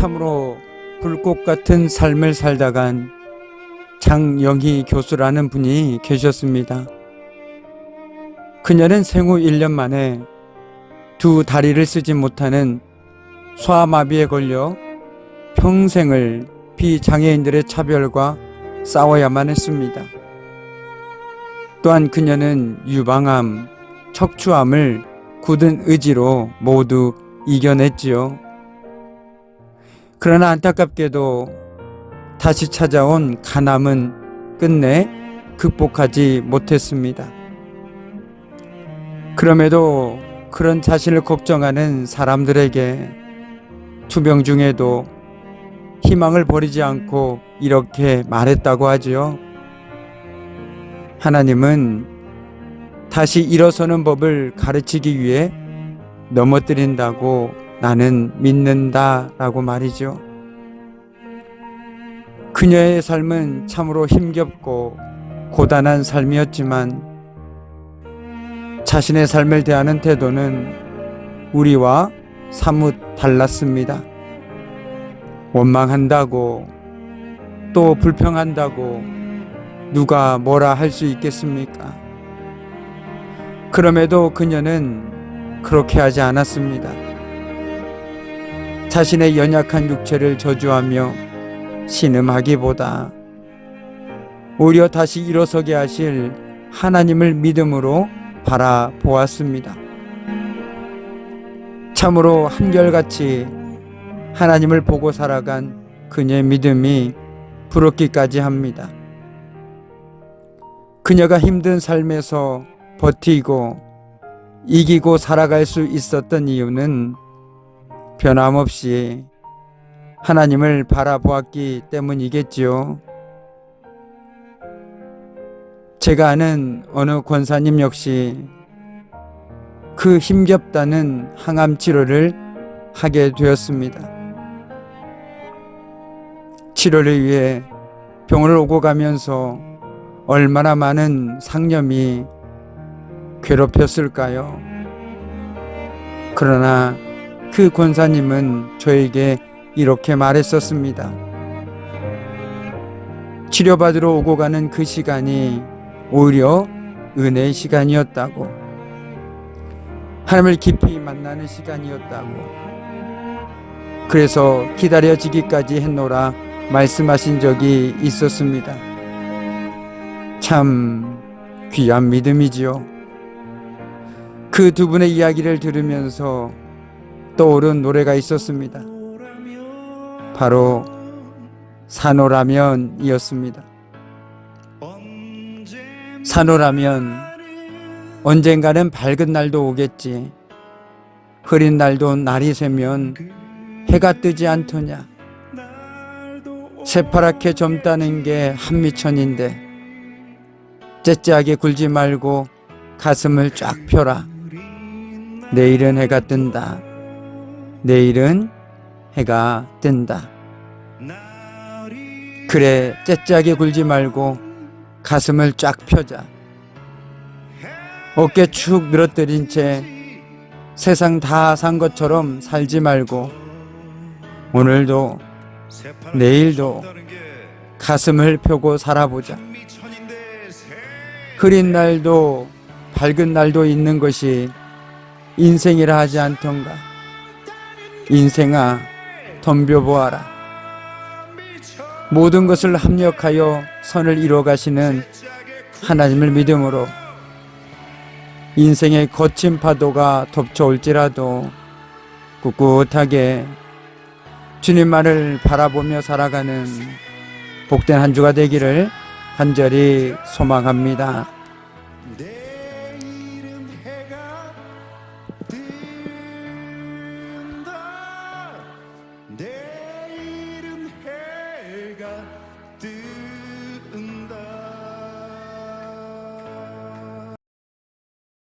참으로 불꽃 같은 삶을 살다간 장영희 교수라는 분이 계셨습니다. 그녀는 생후 1년 만에 두 다리를 쓰지 못하는 소아마비에 걸려 평생을 비장애인들의 차별과 싸워야만 했습니다. 또한 그녀는 유방암, 척추암을 굳은 의지로 모두 이겨냈지요. 그러나 안타깝게도 다시 찾아온 간암은 끝내 극복하지 못했습니다. 그럼에도 그런 자신을 걱정하는 사람들에게 투병 중에도 희망을 버리지 않고 이렇게 말했다고 하지요. 하나님은 다시 일어서는 법을 가르치기 위해 넘어뜨린다고 나는 믿는다 라고 말이죠. 그녀의 삶은 참으로 힘겹고 고단한 삶이었지만 자신의 삶을 대하는 태도는 우리와 사뭇 달랐습니다. 원망한다고 또 불평한다고 누가 뭐라 할 수 있겠습니까? 그럼에도 그녀는 그렇게 하지 않았습니다. 자신의 연약한 육체를 저주하며 신음하기보다 오히려 다시 일어서게 하실 하나님을 믿음으로 바라보았습니다. 참으로 한결같이 하나님을 보고 살아간 그녀의 믿음이 부럽기까지 합니다. 그녀가 힘든 삶에서 버티고 이기고 살아갈 수 있었던 이유는 변함없이 하나님을 바라보았기 때문이겠지요. 제가 아는 어느 권사님 역시 그 힘겹다는 항암 치료를 하게 되었습니다. 치료를 위해 병원을 오고 가면서 얼마나 많은 상념이 괴롭혔을까요? 그러나 그 권사님은 저에게 이렇게 말했었습니다. 치료받으러 오고 가는 그 시간이 오히려 은혜의 시간이었다고. 하나님을 깊이 만나는 시간이었다고. 그래서 기다려지기까지 했노라 말씀하신 적이 있었습니다. 참 귀한 믿음이지요. 그 두 분의 이야기를 들으면서 떠오른 노래가 있었습니다. 바로 산호라면이었습니다. 산호라면 언젠가는 밝은 날도 오겠지. 흐린 날도 날이 새면 해가 뜨지 않더냐. 새파랗게 젊다는 게 한미천인데 째째하게 굴지 말고 가슴을 쫙 펴라. 내일은 해가 뜬다. 내일은 해가 뜬다. 그래, 째째하게 굴지 말고 가슴을 쫙 펴자. 어깨 축 늘어뜨린 채 세상 다 산 것처럼 살지 말고 오늘도 내일도 가슴을 펴고 살아보자. 흐린 날도 밝은 날도 있는 것이 인생이라 하지 않던가. 인생아, 덤벼보아라. 모든 것을 합력하여 선을 이루어 가시는 하나님을 믿음으로 인생의 거친 파도가 덮쳐올지라도 꿋꿋하게 주님만을 바라보며 살아가는 복된 한 주가 되기를 간절히 소망합니다. 내